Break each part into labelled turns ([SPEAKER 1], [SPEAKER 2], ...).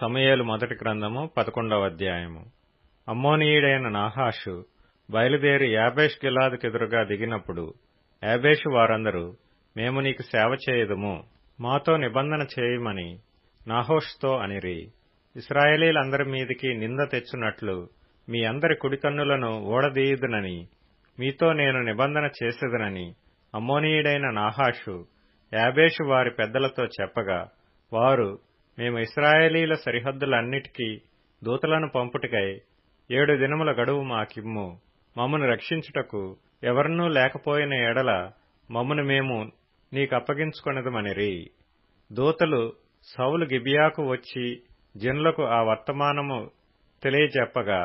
[SPEAKER 1] సమయాలు మొదటి గ్రంథము పదకొండవ అధ్యాయము. అమ్మోనీయుడైన నాహాషు బయలుదేరి యాబేష్ గిలాదుకెదురుగా దిగినప్పుడు యాబేషు వారందరూ మేము నీకు సేవ చేయదుము మాతో నిబంధన చేయమని నాహోష్తో అనిరి. ఇస్రాయేలీలందరి మీదికి నింద తెచ్చునట్లు మీ అందరి కుడికన్నులను ఓడదీయుదునని మీతో నేను నిబంధన చేసేదనని అమ్మోనీయుడైన నాహాషు యాబేషు వారి పెద్దలతో చెప్పగా వారు మేము ఇస్రాయేలీల సరిహద్దులన్నిటికీ దూతలను పంపుటకై ఏడు దినముల గడువు మాకిమ్ము. మమ్మను రక్షించుటకు ఎవరినూ లేకపోయిన ఎడల మమ్మను మేము నీకప్పగించుకొనదమనిరి. దూతలు సౌలు గిబియాకు వచ్చి జనులకు ఆ వర్తమానము తెలియచెప్పగా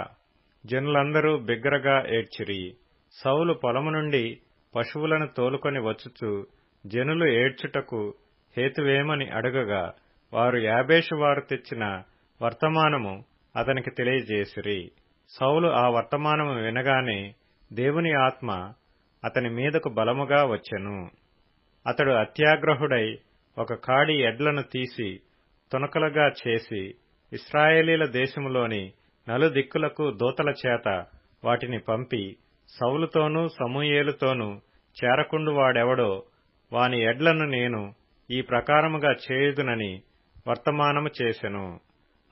[SPEAKER 1] జనులందరూ బిగ్గరగా ఏడ్చిరి. సౌలు పొలము నుండి పశువులను తోలుకొని వచ్చుచు జనులు ఏడ్చుటకు హేతువేమని అడుగగా వారు యాబేషు వారు తెచ్చిన వర్తమానము అతనికి తెలియజేసిరి. సౌలు ఆ వర్తమానము వినగానే దేవుని ఆత్మ అతని మీదకు బలముగా వచ్చెను. అతడు అత్యాగ్రహుడై ఒక కాడి ఎడ్లను తీసి తునకలుగా చేసి ఇస్రాయేలీల దేశములోని నలుదిక్కులకు దూతల చేత వాటిని పంపి సౌలుతోనూ సమూయేలుతోనూ చేరకుండు వాడెవడో వాని ఎడ్లను నేను ఈ ప్రకారముగా చేయుదునని వర్తమానము చేసెను.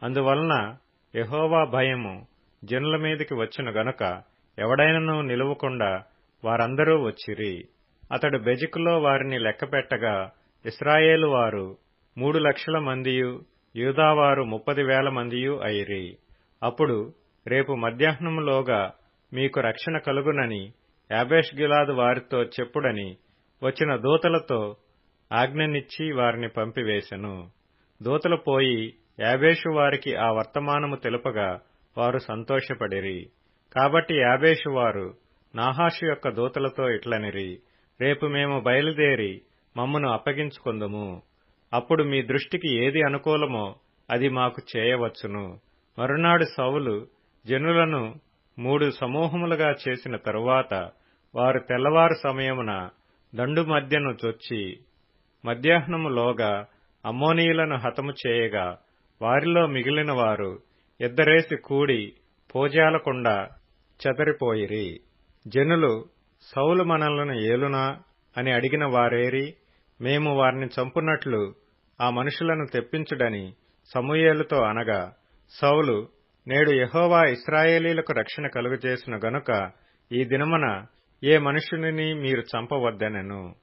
[SPEAKER 1] అందువలన యహోవా భయము జనుల మీదికి వచ్చును గనుక ఎవడైనను నిలువకుండా వారందరూ వచ్చిరి. అతడు బెజికులో వారిని లెక్కపెట్టగా ఇస్రాయేలు వారు మూడు లక్షల మందియు యూదావారు ముప్పది వేల మందియు అయిరి. అప్పుడు రేపు మధ్యాహ్నములోగా మీకు రక్షణ కలుగునని యాబేష్ గిలాదు వారితో చెప్పుడని వచ్చిన దూతలతో ఆజ్ఞనిచ్చి వారిని పంపివేశెను దూతలు పోయి యాబేషు వారికి ఆ వర్తమానము తెలుపగా వారు సంతోషపడిరి. కాబట్టి యాబేషు వారు నాహాషు యొక్క దూతలతో ఇట్లనిరి రేపు మేము బయలుదేరి మమ్మను అప్పగించుకుందుము. అప్పుడు మీ దృష్టికి ఏది అనుకూలమో అది మాకు చేయవచ్చును. మరునాడు సౌలు జనులను మూడు సమూహములుగా చేసిన తరువాత వారు తెల్లవారు సమయమున దండు మధ్యను చొచ్చి మధ్యాహ్నములోగా అమ్మోనీయులను హతము చేయగా వారిలో మిగిలిన వారు ఇద్దరేసి కూడి పోజాలకుండా చెదరిపోయిరి. జనులు సౌలు మనలను ఏలునా అని అడిగిన వారేరి మేము వారిని చంపునట్లు ఆ మనుషులను తెప్పించుడని సమూయేలుతో అనగా సౌలు నేడు యహోవా ఇస్రాయేలీలకు రక్షణ కలుగజేసిన గనుక ఈ దినమున ఏ మనుషుని మీరు చంపవద్దనెను.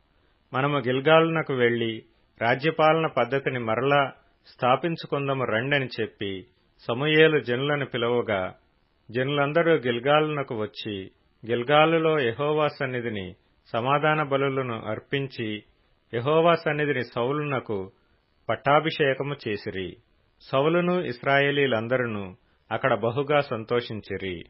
[SPEAKER 1] మనము గిల్గాలునకు వెళ్ళి రాజ్యపాలన పద్ధతిని మరలా స్థాపించుకుందము రండని చెప్పి సమూయేలు జనులను పిలవగా జనులందరూ గిల్గాలునకు వచ్చి గిల్గాలులో యహోవా సన్నిధిని సమాధాన బలులను అర్పించి యహోవా సన్నిధిని సౌలునకు పట్టాభిషేకము చేసిరి. సౌలును ఇస్రాయేలీలందరూ అక్కడ బహుగా సంతోషించిరి.